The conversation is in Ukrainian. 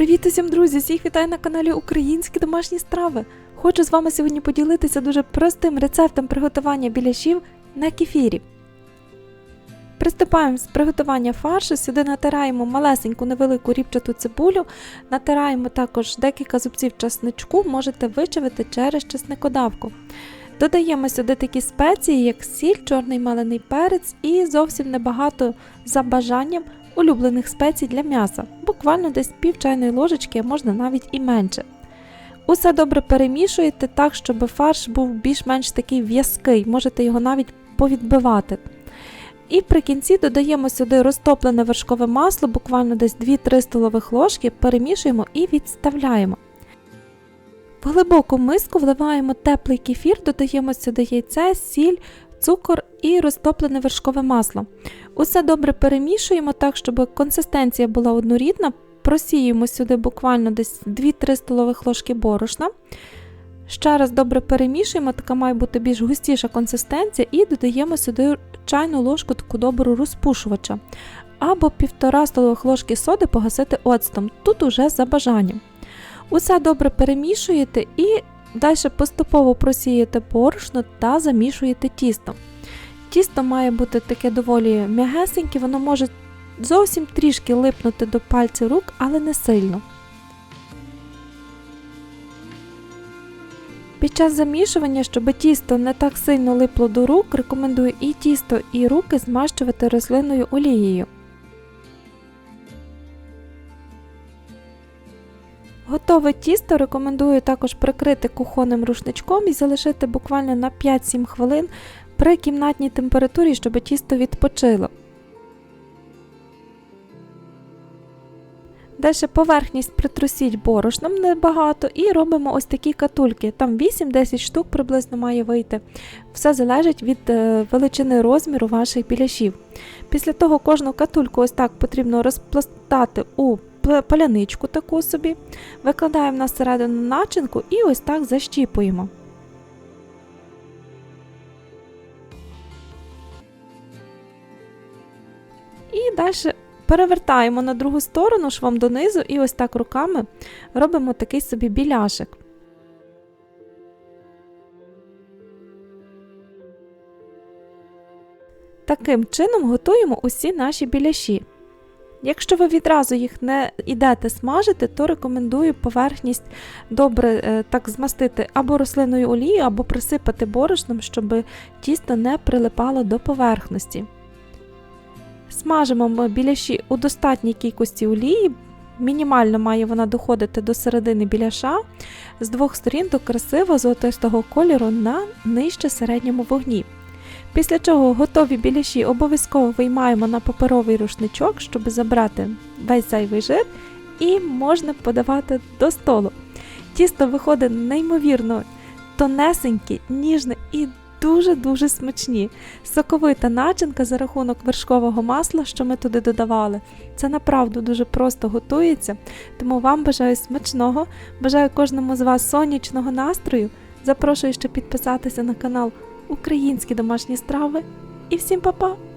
Привіт усім, друзі! Всіх вітаю на каналі Українські домашні страви. Хочу з вами сьогодні поділитися дуже простим рецептом приготування біляшів на кефірі. Приступаємо з приготування фаршу. Сюди натираємо малесеньку невелику ріпчату цибулю, натираємо також декілька зубців часничку, можете вичавити через чесникодавку. Додаємо сюди такі спеції, як сіль, чорний малений перець і зовсім небагато за бажанням улюблених спецій для м'яса, буквально десь пів чайної ложечки, а можна навіть і менше. Усе добре перемішуєте так, щоб фарш був більш-менш такий в'язкий, можете його навіть повідбивати. І при кінці додаємо сюди розтоплене вершкове масло, буквально десь 2-3 столових ложки, перемішуємо і відставляємо. В глибоку миску вливаємо теплий кефір, додаємо сюди яйце, сіль, цукор і розтоплене вершкове масло. Усе добре перемішуємо так, щоб консистенція була однорідна. Просіємо сюди буквально десь 2-3 столових ложки борошна. Ще раз добре перемішуємо, така має бути більш густіша консистенція, і додаємо сюди чайну ложку таку добру розпушувача. Або 1,5 столових ложки соди погасити оцтом. Тут уже за бажанням. Усе добре перемішуєте і далі поступово просієте борошно та замішуєте тісто. Тісто має бути таке доволі м'ягесеньке, воно може зовсім трішки липнути до пальців рук, але не сильно. Під час замішування, щоб тісто не так сильно липло до рук, рекомендую і тісто, і руки змащувати рослинною олією. Готове тісто рекомендую також прикрити кухонним рушничком і залишити буквально на 5-7 хвилин при кімнатній температурі, щоб тісто відпочило. Далі поверхність притрусіть борошном небагато і робимо ось такі катульки. Там 8-10 штук приблизно має вийти. Все залежить від е, величини розміру ваших біляшів. Після того кожну катульку ось так потрібно розпластати у паляничку таку собі, викладаємо на середину начинку і ось так защіпуємо. І далі перевертаємо на другу сторону швом донизу і ось так руками робимо такий собі біляшик. Таким чином готуємо усі наші біляші. Якщо ви відразу їх не йдете смажити, то рекомендую поверхність добре е, так змастити або рослинною олією, або присипати борошном, щоб тісто не прилипало до поверхності. Смажимо біляші у достатній кількості олії, мінімально має вона доходити до середини біляша, з двох сторін до красивого золотистого кольору на нижче середньому вогні. Після чого готові біляші обов'язково виймаємо на паперовий рушничок, щоб забрати весь зайвий жир, і можна подавати до столу. Тісто виходить неймовірно тонесеньке, ніжне і дуже-дуже смачні. Соковита начинка за рахунок вершкового масла, що ми туди додавали. Це направду дуже просто готується, тому вам бажаю смачного, бажаю кожному з вас сонячного настрою. Запрошую ще підписатися на канал Українські домашні страви. І всім па-па!